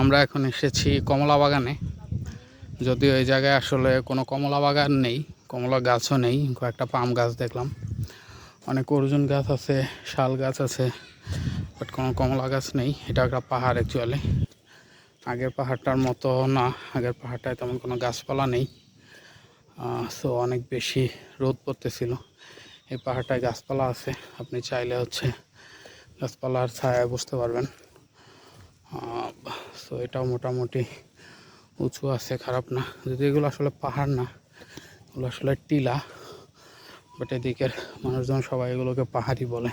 আমরা এখন এসেছি কমলা বাগানে যদিও এই জায়গায় আসলে কোনো কমলা বাগান নেই, কমলা গাছও নেই, কয়েকটা পাম গাছ দেখলাম। অনেক অর্জুন গাছ আছে, শাল গাছ আছে, বাট কোনো কমলা গাছ নেই। এটা একটা পাহাড় অ্যাকচুয়ালি আগের পাহাড়টার মতো না, আগের পাহাড়টায় তেমন কোনো গাছপালা নেই। সো অনেক বেশি রোদ পড়তেছিল। এই পাহাড়টায় গাছপালা আছে, আপনি চাইলে হচ্ছে গাছপালার ছায়ায় বসতে পারবেন। সো এটাও মোটামুটি উঁচু আছে, খারাপ না। যদি এগুলো আসলে পাহাড় না, এগুলো আসলে টিলা বাট এদিকের মানুষজন সবাই এগুলোকে পাহাড়ি বলে।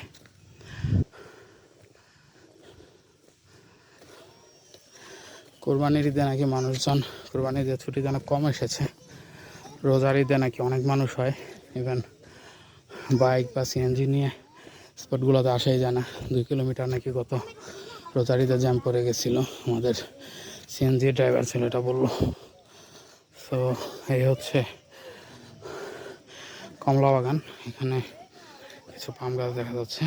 কোরবানির ঈদে নাকি মানুষজন, কোরবানির ঈদের ছুটিতে অনেক কম এসেছে। রোজার ঈদে নাকি অনেক মানুষ হয় ইভেন বাইক বা সিএনজি নিয়ে স্পটগুলোতে আসাই যায় না। দুই কিলোমিটার নাকি কত? রোজারিতে জ্যাম পড়ে গেছিল। আমাদের সিএনজি ড্রাইভার ছিল এটা বলল তো এই হচ্ছে কমলা বাগান এখানে কিছু পাম গাছ দেখা যাচ্ছে।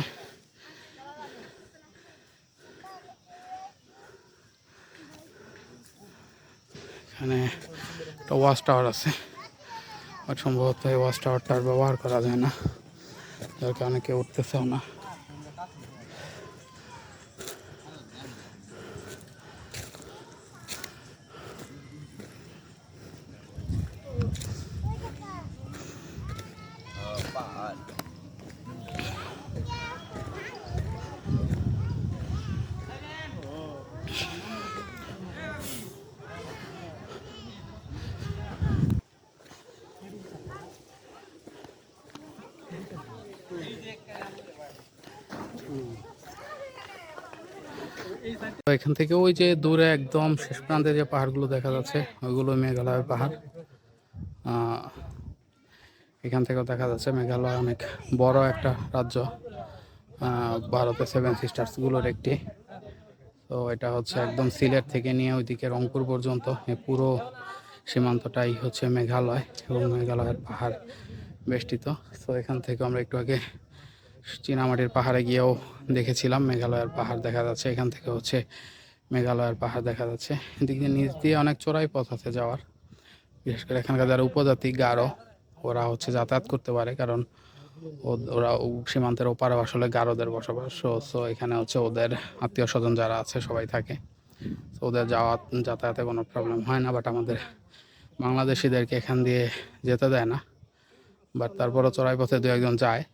এখানে একটা ওয়াচ টাওয়ার আছে। সম্ভবত এই ওয়াশ টাওয়ারটা আর ব্যবহার করা যায় না। যার কারণে কেউ উঠতেছেও না। এখান থেকে ওই যে দূরে একদম শেষ প্রান্তে যে পাহাড়গুলো দেখা যাচ্ছে, ওইগুলো মেঘালয়ের পাহাড়। এখান থেকেও দেখা যাচ্ছে মেঘালয় অনেক বড় একটা রাজ্য। ভারতের সেভেন সিস্টার্সগুলোর একটি। তো এটা হচ্ছে একদম সিলেট থেকে নিয়ে ওইদিকে রংপুর পর্যন্ত পুরো সীমান্তটাই হচ্ছে মেঘালয় এবং মেঘালয়ের পাহাড় বেষ্টিত। তো এখান থেকে আমরা একটু আগে চীনামাটির পাহাড়ে গিয়েও দেখেছিলাম, মেঘালয়ের পাহাড় দেখা যাচ্ছে, এখান থেকে হচ্ছে মেঘালয়ের পাহাড় দেখা যাচ্ছে। এদিক দিয়ে নিচ দিয়ে অনেক চোরাই পথ আছে যাওয়ার। বিশেষ করে এখানকার যারা উপজাতি গারো, ওরা হচ্ছে যাতায়াত করতে পারে, কারণ ওরা সীমান্তের ওপারে আসলে গারোদের বসবাস। সো এখানে হচ্ছে ওদের আত্মীয় স্বজন যারা আছে, সবাই থাকে। তো ওদের যাওয়া যাতায়াতে কোনো প্রবলেম হয় না বাট আমাদের বাংলাদেশিদেরকে এখান দিয়ে যেতে দেয় না। বাট তারপরও চড়াই পথে দু একজন যায়।